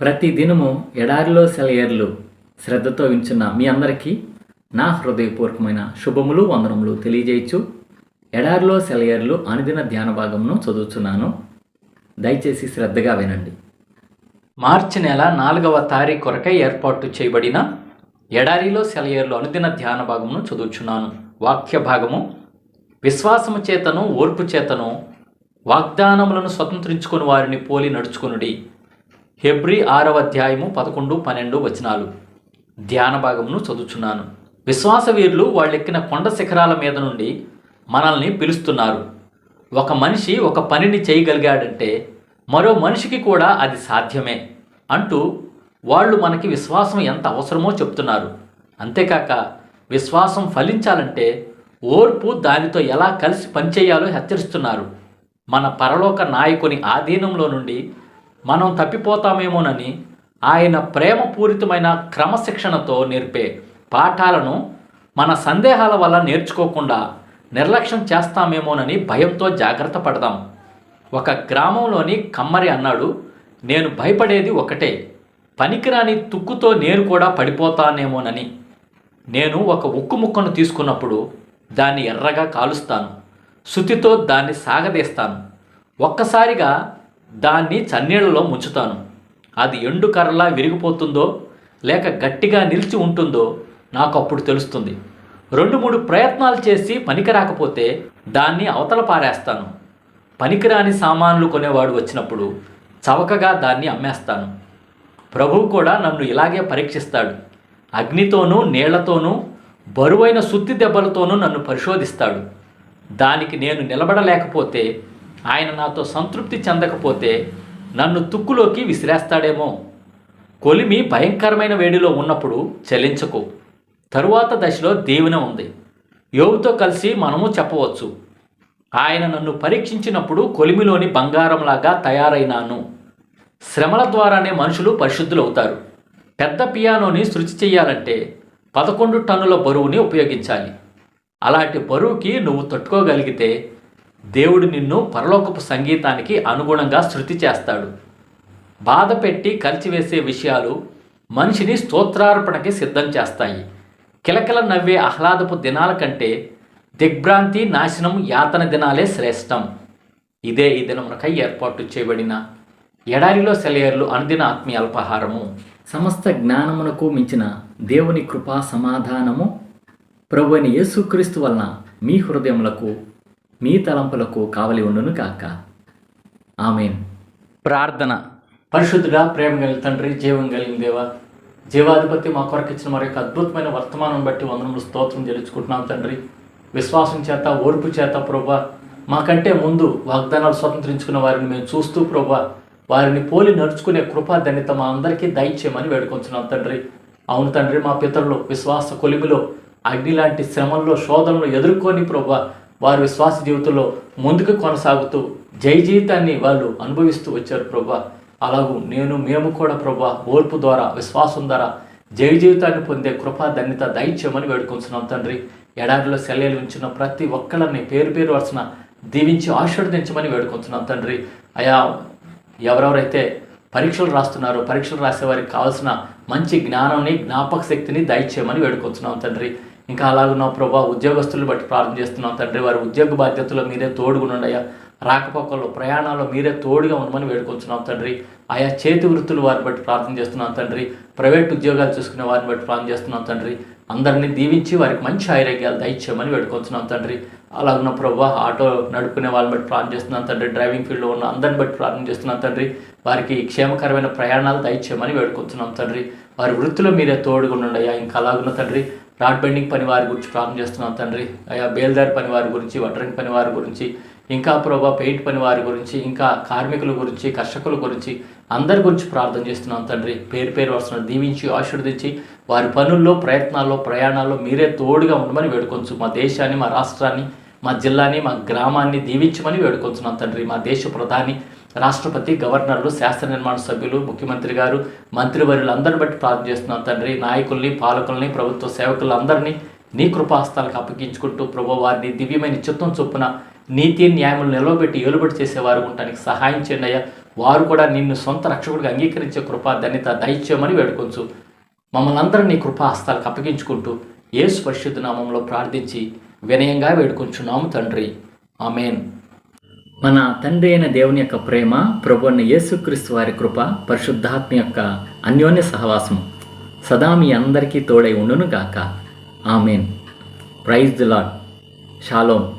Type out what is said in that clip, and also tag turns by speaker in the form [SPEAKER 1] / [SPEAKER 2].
[SPEAKER 1] ప్రతి దినము ఎడారిలో సెలయర్లు శ్రద్ధతో వించున్న మీ అందరికీ నా హృదయపూర్వకమైన శుభములు వందనములు తెలియజేయచ్చు. ఎడారిలో సెలయర్లు అనుదిన ధ్యాన భాగమును చదువుతున్నాను దయచేసి శ్రద్ధగా వినండి. మార్చి నెల నాలుగవ తారీఖు కొరకై ఏర్పాటు చేయబడిన ఎడారిలో సెలయర్లు అనుదిన ధ్యాన భాగమును చదువుచున్నాను. వాక్య భాగము విశ్వాసము చేతను ఓర్పు చేతను వాగ్దానములను స్వతంత్రించుకుని వారిని పోలి నడుచుకునుడి. హెబ్రి ఆరవ అధ్యాయము పదకొండు పన్నెండు వచనాలు. ధ్యాన భాగమును చదువుచున్నాను. విశ్వాసవీరులు వాళ్ళెక్కిన కొండ శిఖరాల మీద నుండి మనల్ని పిలుస్తున్నారు. ఒక మనిషి ఒక పనిని చేయగలిగాడంటే మరో మనిషికి కూడా అది సాధ్యమే అంటూ వాళ్ళు మనకి విశ్వాసం ఎంత అవసరమో చెప్తున్నారు. అంతేకాక విశ్వాసం ఫలించాలంటే ఓర్పు దానితో ఎలా కలిసి పనిచేయాలో హెచ్చరిస్తున్నారు. మన పరలోక నాయకుని ఆధీనంలో నుండి మనం తప్పిపోతామేమోనని ఆయన ప్రేమపూరితమైన క్రమశిక్షణతో నేర్పే పాఠాలను మన సందేహాల వల్ల నేర్చుకోకుండా నిర్లక్ష్యం చేస్తామేమోనని భయంతో జాగ్రత్త పడదాం. ఒక గ్రామంలోని కమ్మరి అన్నాడు నేను భయపడేది ఒకటే. పనికిరాని తుక్కుతో నేను కూడా పడిపోతానేమోనని. నేను ఒక ఉక్కు ముక్కను తీసుకున్నప్పుడు దాన్ని ఎర్రగా కాలుస్తాను. శుతితో దాన్ని సాగదీస్తాను. ఒక్కసారిగా దాన్ని చన్నీళ్ళలో ముంచుతాను. అది ఎండు కర్రలా విరిగిపోతుందో లేక గట్టిగా నిలిచి ఉంటుందో నాకు అప్పుడు తెలుస్తుంది. రెండు మూడు ప్రయత్నాలు చేసి పనికి రాకపోతే దాన్ని అవతల పారేస్తాను. పనికిరాని సామాన్లు కొనేవాడు వచ్చినప్పుడు చవకగా దాన్ని అమ్మేస్తాను. ప్రభువు కూడా నన్ను ఇలాగే పరీక్షిస్తాడు. అగ్నితోనూ నీళ్ళతోనూ బరువైన సుత్తి దెబ్బలతోనూ నన్ను పరిశోధిస్తాడు. దానికి నేను నిలబడలేకపోతే ఆయన నాతో సంతృప్తి చెందకపోతే నన్ను తుక్కులోకి విసిరేస్తాడేమో. కొలిమి భయంకరమైన వేడిలో ఉన్నప్పుడు చలించకు తరువాత దశలో దీవెన ఉంది. యోగుతో కలిసి మనము చెప్పవచ్చు. ఆయన నన్ను పరీక్షించినప్పుడు కొలిమిలోని బంగారంలాగా తయారైనాను. శ్రమల ద్వారానే మనుషులు పరిశుద్ధులవుతారు. పెద్ద పియానోని శృతి చేయాలంటే పదకొండు టన్నుల బరువుని ఉపయోగించాలి. అలాంటి బరువుకి నువ్వు తట్టుకోగలిగితే దేవుడు నిన్ను పరలోకపు సంగీతానికి అనుగుణంగా శృతి చేస్తాడు. బాధ పెట్టి కలిచివేసే విషయాలు మనిషిని స్తోత్రార్పణకి సిద్ధం చేస్తాయి. కిలకిల నవ్వే ఆహ్లాదపు దినాల కంటే దిగ్భ్రాంతి నాశనం యాతన దినాలే శ్రేష్టం. ఇదే ఈ దినమునకై ఏర్పాటు చేయబడిన ఎడారిలో సెలయర్లు అనుదిన ఆత్మీయ అల్పాహారము. సమస్త జ్ఞానమునకు మించిన దేవుని కృపా సమాధానము ప్రభుని యేసుక్రీస్తు వలన మీ హృదయములకు మీ తలంపులకు కావలి ఉండును కాక ఆమెన్. ప్రార్థన. పరిశుద్ధుడా ప్రేమ కలిగిన తండ్రి జీవం కలిగిన దేవ జీవాధిపతి మా కొరకు ఇచ్చిన మరి యొక్క అద్భుతమైన వర్తమానం బట్టి వందనములు స్తోత్రం చెల్లించుకుంటున్నాం తండ్రి. విశ్వాసం చేత ఓర్పు చేత ప్రభా మాకంటే ముందు వాగ్దానాలు స్వతంత్రించుకున్న వారిని మేము చూస్తూ ప్రభా వారిని పోలి నడుచుకునే కృపా ధన్యత మా అందరికీ దయచేయమని వేడుకొంచున్నాం తండ్రి. అవును తండ్రి మా పితరులు విశ్వాస కొలిమిలో అగ్ని లాంటి శ్రమల్లో శోధనలు ఎదుర్కొని ప్రభా వారి విశ్వాస జీవితంలో ముందుకు కొనసాగుతూ జై జీవితాన్ని వాళ్ళు అనుభవిస్తూ వచ్చారు ప్రభా. అలాగూ నేను మేము కూడా ప్రభా ఓర్పు ద్వారా విశ్వాసం ద్వారా జై జీవితాన్ని పొందే కృపా ధన్యత దయచేయమని వేడుకొంచున్నాం తండ్రి. ఎడారిలో సెల్లెలు ఉంచిన ప్రతి ఒక్కళ్ళని పేరు పేరు వరుసన దీవించి ఆశీర్వదించమని వేడుకొంచున్నాం తండ్రి. అయా ఎవరెవరైతే పరీక్షలు రాస్తున్నారో పరీక్షలు రాసే వారికి కావాల్సిన మంచి జ్ఞానాన్ని జ్ఞాపక శక్తిని దయచేయమని వేడుకొంచున్నాం తండ్రి. ఇంకా అలాగున్న ప్రభా ఉద్యోగస్తులు బట్టి ప్రార్థన చేస్తున్నాం తండ్రి. వారి ఉద్యోగ బాధ్యతలో మీరే తోడుగునుండయా రాకపోకల్లో ప్రయాణాల్లో మీరే తోడుగా ఉండమని వేడుకొంచున్నాం తండ్రి. ఆయా చేతి వృత్తులు వారిని బట్టి ప్రార్థన చేస్తున్నాం తండ్రి. ప్రైవేట్ ఉద్యోగాలు చూసుకునే వారిని బట్టి ప్రార్థన చేస్తున్నాం తండ్రి. అందరినీ దీవించి వారికి మంచి ఆరోగ్యాలు దయచేయమని వేడుకొంచున్నాం తండ్రి. అలాగున్న ప్రభా ఆటో నడుపుకునే వాళ్ళని బట్టి ప్రార్థన చేస్తున్నాం తండ్రి. డ్రైవింగ్ ఫీల్డ్లో ఉన్న అందరిని బట్టి ప్రార్థన చేస్తున్నాం తండ్రి. వారికి క్షేమకరమైన ప్రయాణాలు దయచేయమని వేడుకొంచున్నాం తండ్రి. వారి వృత్తిలో మీరే తోడుగా ఉండండి ఇంకా అలాగున్న తండ్రి రాడ్ బెండింగ్ పని వారి గురించి ప్రార్థన చేస్తున్నాం తండ్రి. అయ్యా బేల్దారి పని వారి గురించి వడ్రంగి పని వారి గురించి ఇంకా ప్రభా పెయింట్ పని వారి గురించి ఇంకా కార్మికుల గురించి కర్షకుల గురించి అందరి గురించి ప్రార్థన చేస్తున్నాం తండ్రి. పేరు పేరు వస్తున్న దీవించి ఆశీర్వదించి వారి పనుల్లో ప్రయత్నాల్లో ప్రయాణాల్లో మీరే తోడుగా ఉండమని వేడుకొంచు. మా దేశాన్ని మా రాష్ట్రాన్ని మా జిల్లాని మా గ్రామాన్ని దీవించమని వేడుకొంచున్నాం తండ్రి. మా దేశ ప్రధాని రాష్ట్రపతి గవర్నర్లు శాస్త్ర నిర్మాణ సభ్యులు ముఖ్యమంత్రి గారు మంత్రివర్యులు అందరిని బట్టి ప్రార్థన చేస్తున్నాం తండ్రి. నాయకుల్ని పాలకుల్ని ప్రభుత్వ సేవకులందరినీ నీ కృపాస్తాలకు అప్పగించుకుంటూ ప్రభు వారిని దివ్యమైన చిత్తం చొప్పున నీతి న్యాయములు నిలవబెట్టి ఏలుబడి చేసేవారు ఉండటానికి సహాయం చేయండి అయ్యా. వారు కూడా నిన్ను సొంత రక్షకుడిగా అంగీకరించే కృపా ధన్యత దయచేయమని వేడుకొంచు. మమ్మల్ని అందరినీ కృపాహస్తాలకు అప్పగించుకుంటూ ఏసు పరిశుద్ధ నామంలో ప్రార్థించి వినయంగా వేడుకొంచున్నాము తండ్రి. ఆమెన్. మన తండ్రి అయిన దేవుని యొక్క ప్రేమ ప్రభు అన్న యేసుక్రీస్తు వారి కృప పరిశుద్ధాత్మ యొక్క అన్యోన్య సహవాసం సదా మీ అందరికీ తోడై ఉండును గాక amen. Praise the Lord shalom